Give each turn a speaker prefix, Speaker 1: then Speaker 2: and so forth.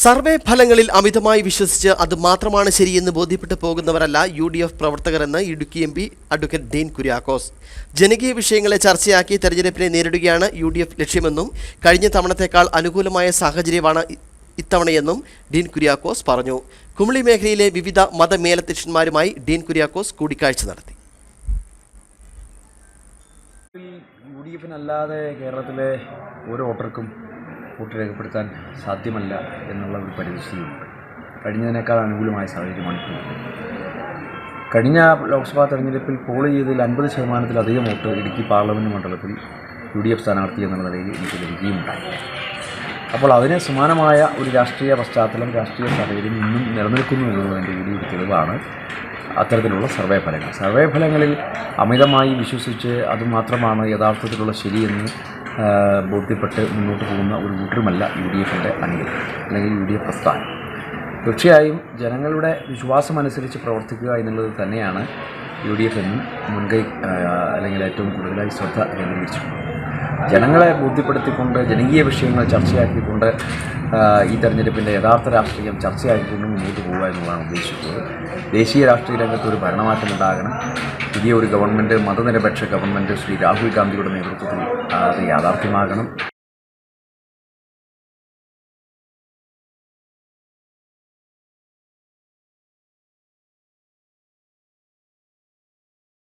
Speaker 1: Survey ഫലങ്ങളിൽ അമിതമായി വിശ്വസിച്ച് അത് മാത്രമാണ് ശരിയെന്ന് ബോധ്യപ്പെട്ടു പോകുന്നവരല്ല U D F പ്രവർത്തകരെന്ന് Idukki M P advocate Dean Kuriakose. ജനകീയ വിഷയങ്ങളെ ചർച്ചയാക്കി തെരഞ്ഞെടുപ്പിനെ നേരിടുകയാണ് യു ഡി എഫ് ലക്ഷ്യമെന്നും കഴിഞ്ഞ തവണത്തേക്കാൾ അനുകൂലമായ സാഹചര്യമാണ് ഇത്തവണയെന്നും ഡീൻ കുര്യാക്കോസ് പറഞ്ഞു. കുമളി മേഖലയിലെ വിവിധ മതമേലധ്യക്ഷന്മാരുമായി ഡീൻ കുര്യാക്കോസ് കൂടിക്കാഴ്ച നടത്തി.
Speaker 2: യു ഡി എഫിനല്ലാതെ കേരളത്തിലെ ഓരോ വോട്ടർക്കും വോട്ട് രേഖപ്പെടുത്താൻ സാധ്യമല്ല എന്നുള്ള ഒരു പരിദൃശ്യമുണ്ട് കഴിഞ്ഞതിനേക്കാൾ അനുകൂലമായ സാഹചര്യമാണ് ഇപ്പോൾ കഴിഞ്ഞ ലോക്സഭാ തെരഞ്ഞെടുപ്പിൽ പോൾ ചെയ്തതിൽ അൻപത് ശതമാനത്തിലധികം വോട്ട് ഇടുക്കി പാർലമെന്റ് മണ്ഡലത്തിൽ യു ഡി എഫ് സ്ഥാനാർത്ഥി എന്നുള്ള നിലയിൽ എനിക്ക് ലഭിക്കുകയുണ്ടായി. അപ്പോൾ അതിന് സമാനമായ ഒരു രാഷ്ട്രീയ പശ്ചാത്തലം രാഷ്ട്രീയ സാഹചര്യം ഇന്നും നിലനിൽക്കുന്നു എന്നുള്ളതിന്റെ കൂടി ഒരു തെളിവാണ് അത്തരത്തിലുള്ള സർവേ ഫലങ്ങൾ. സർവേ ഫലങ്ങളിൽ അമിതമായി വിശ്വസിച്ച് അതുമാത്രമാണ് യഥാർത്ഥത്തിലുള്ള ശരിയെന്ന് ബോധ്യപ്പെട്ട് മുന്നോട്ട് പോകുന്ന ഒരു കൂട്ടരുമല്ല യു ഡി എഫിന്റെ അണികൾ അല്ലെങ്കിൽ യു ഡി എഫ് പ്രസ്ഥാനം. തീർച്ചയായും ജനങ്ങളുടെ വിശ്വാസമനുസരിച്ച് പ്രവർത്തിക്കുക എന്നുള്ളത് തന്നെയാണ് യു ഡി എഫ് എന്നും മുൻകൈ അല്ലെങ്കിൽ ഏറ്റവും കൂടുതലായി ശ്രദ്ധ കേന്ദ്രീകരിച്ചിട്ടുള്ളത്. ജനങ്ങളെ ബോധ്യപ്പെടുത്തിക്കൊണ്ട് ജനകീയ വിഷയങ്ങൾ ചർച്ചയാക്കിക്കൊണ്ട് ഈ തെരഞ്ഞെടുപ്പിന്റെ യഥാർത്ഥ രാഷ്ട്രീയം ചർച്ചയാക്കിക്കൊണ്ട് മുന്നോട്ട് പോകുക എന്നുള്ളതാണ് ഉദ്ദേശിക്കുന്നത്. ദേശീയ രാഷ്ട്രീയ രംഗത്ത് ഒരു ഭരണമാറ്റം ഉണ്ടാകണം. പുതിയ ഒരു ഗവൺമെന്റ് മതനിരപേക്ഷ ഗവൺമെന്റ് ശ്രീ രാഹുൽ ഗാന്ധിയുടെ നേതൃത്വത്തിൽ അത് യാഥാർത്ഥ്യമാകണം.